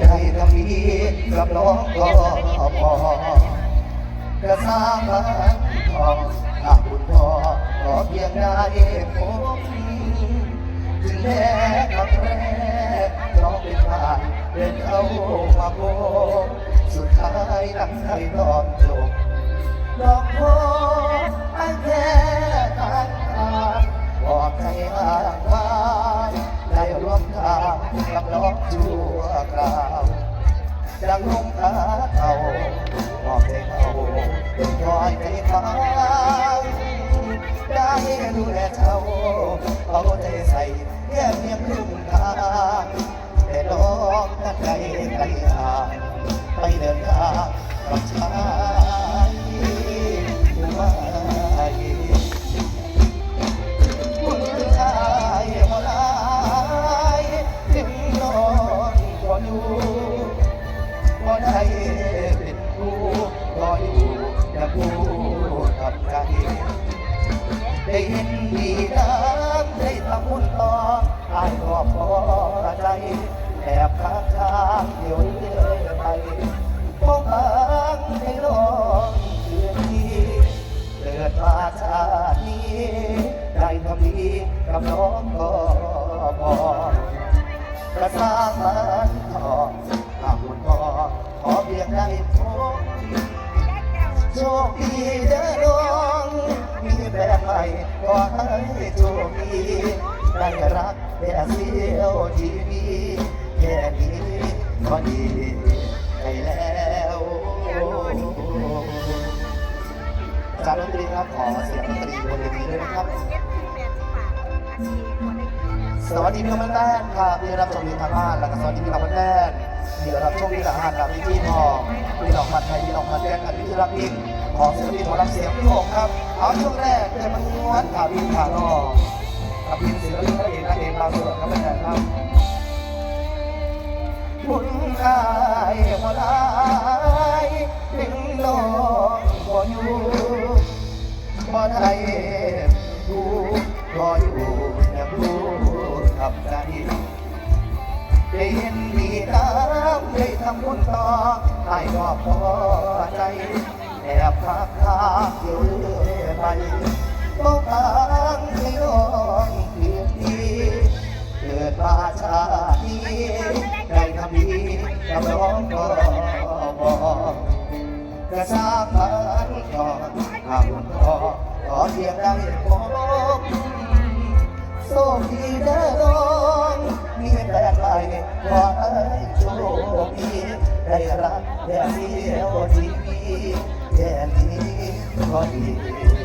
ได้ทำดีกับน้องก็พอกระซ้ามันทองหากคุณพ่อขอเพียงได้พบถึงแม้ครั้งแรกน้องเป็นผ่านเดินเข้ามาพบสุดท้ายนังใจตอนจบดอกโพ จังลงขาเข่าบอกให้เขาคอยให้เขา เห็นดีน้ำได้ทำบุญต่ออายก็พอใจแอบข้างทางเดี๋ยวเรื่อยไปมองทางให้ลองเพื่อนที่เกิดมาชาตินี้ได้ทำดีกับน้องก็พอกระซ้างมันทองหากคุณพ่อขอเพียงได้พบโชคดีเด้อ แฟนใหม่ก็ให้โชคดีได้รักแค่เสียวทีวีแค่นี้ก็ดีใจแล้วอาจารย์ดนตรีครับขอเสียงดนตรีบนเวทีด้วยนะครับ สวัสดีพี่น้องบ้านแต้นครับที่รับชมอยู่ทางบ้านแล้วก็สวัสดีพี่น้องบ้านแต้นที่รับชมที่ทางบ้านกับพี่พี่ทองพี่น้องพันไทยพี่น้องพันแต้นกับพี่ที่รักยิ่ง ขอเสียงพี่ขอรับเสียงพี่หกครับ เอาช่วงแรกเดินมันม้วนขาพี่ขาลอกับพี่ศิลปินนักเอกนักเอกเราสดครับแม่ครับบุญกายหัวลายถึงน้องบ่อยู่บ่ได้ดูบ่อยู่แต่ผู้ทำใจได้เห็นมีน้ำได้ทำบุญต่อให้ก็พอใจแอบพั กทางอยู่เรื่อยไปมองทางน้องเพียดีเกิดมาชาดีได้ทำดีกับน้องก็บอกกระซาบันก่อนหากคุณพ่อขอเพียงได้พบโชคดีเด้อน้องมีแฟนใหม่ขอให้โชคดีได้รักแค่เดียวทีวีแค่นี้ ก็ดี